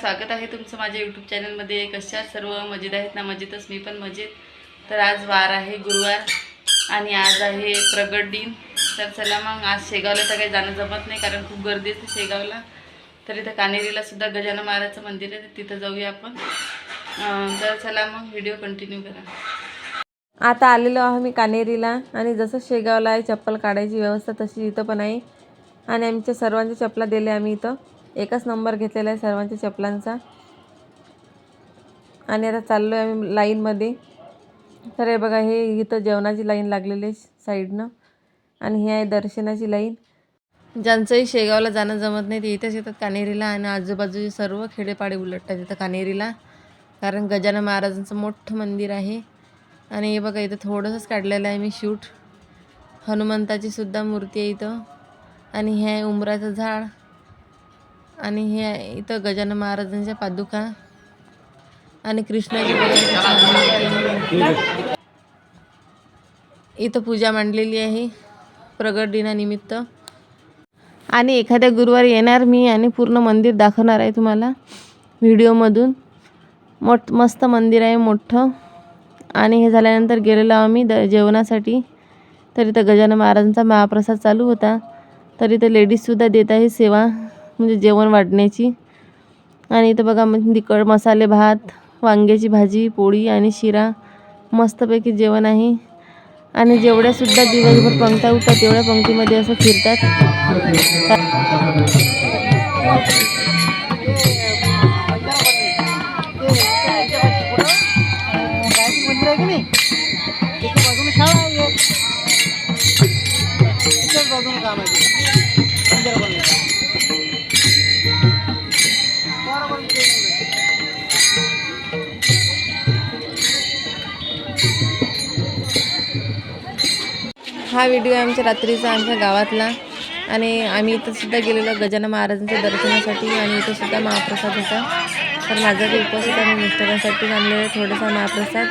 स्वागत आहे तुमचं माझ्या यूट्यूब चॅनलमध्ये कशा सर्व? मजेत आहेत ना? मजेतच. मी पण मजेत. तर आज वार आहे गुरुवार आणि आज आहे प्रगट दिन. तर चला मग आज शेगावला तर काही जाणं जमत नाही कारण खूप गर्दी असते शेगावला. तर इथं कानेरीला सुद्धा गजानन महाराजचं मंदिर आहे तर तिथं जाऊया आपण. तर चला मग व्हिडिओ कंटिन्यू करा. आता आलेलो आहो मी कानेरीला आणि जसं शेगावला आहे चप्पल काढायची व्यवस्था तशी इथं पण आहे. आणि आमच्या सर्वांच्या चपला दिल्या आम्ही इथं. एकच नंबर घेतलेला आहे सर्वांच्या चपलांचा. आणि आता चाललो आहे आम्ही लाईनमध्ये तर हे बघा हे इथं जेवणाची लाईन लागलेली आहे साईडनं आणि हे आहे दर्शनाची लाईन ज्यांचंही शेगावला जाणं जमत नाही ते इथेच येतात कानेरीला आणि आजूबाजूचे सर्व खेडेपाडे उलटतात इथं कानेरीला कारण गजानन महाराजांचं मोठं मंदिर आहे. आणि हे बघा इथं थोडंसंच काढलेलं आहे मी शूट हनुमंताची सुद्धा मूर्ती आहे इथं. आणि हे आहे उमराचं झाड. आणि हे आहे इथं गजानन महाराजांच्या पादुका आणि कृष्णाची इथं पूजा मांडलेली आहे प्रगट दिनानिमित्त. आणि एखाद्या गुरुवारी येणार मी आणि पूर्ण मंदिर दाखवणार आहे तुम्हाला व्हिडिओमधून. मोठ मस्त मंदिर आहे मोठं. आणि हे झाल्यानंतर गेलेलो आम्ही द जेवणासाठी. तर इथं गजानन महाराजांचा महाप्रसाद चालू होता. तर इथं लेडीजसुद्धा देत आहे सेवा. म्हणजे जेवण वाढण्याची आणि इथं बघा मग तिकड मसाले भात वांग्याची भाजी पोळी आणि शिरा. मस्तपैकी जेवण आहे. आणि जेवढ्यासुद्धा दिवसभर पंक्त्या उठतात तेवढ्या पंक्तीमध्ये असं फिरतात. हा व्हिडिओ आहे आमच्या रात्रीचा आमच्या गावातला. आणि आम्ही इथंसुद्धा गेलेलो गजानन महाराजांच्या दर्शनासाठी आणि इथंसुद्धा महाप्रसाद होता. तर माझा जो उपवास होता मी मिस्टरांसाठी आणलेला थोडासा महाप्रसाद.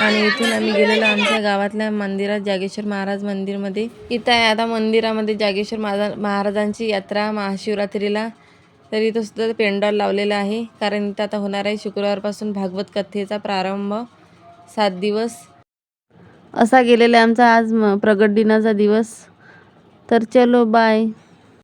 आणि इथून आम्ही गेलेलो आमच्या गावातल्या मंदिरात जागेश्वर महाराज मंदिरमध्ये. इथं आहे आता मंदिरामध्ये जागेश्वर महारा महाराजांची यात्रा महाशिवरात्रीला. तर इथंसुद्धा पेंडॉल लावलेला आहे. कारण इथं आता होणार आहे शुक्रवारपासून भागवत कथेचा प्रारंभ. सात दिवस. असा गेलेला आमचा आज म- प्रगट दिनाचा दिवस. तर चलो बाय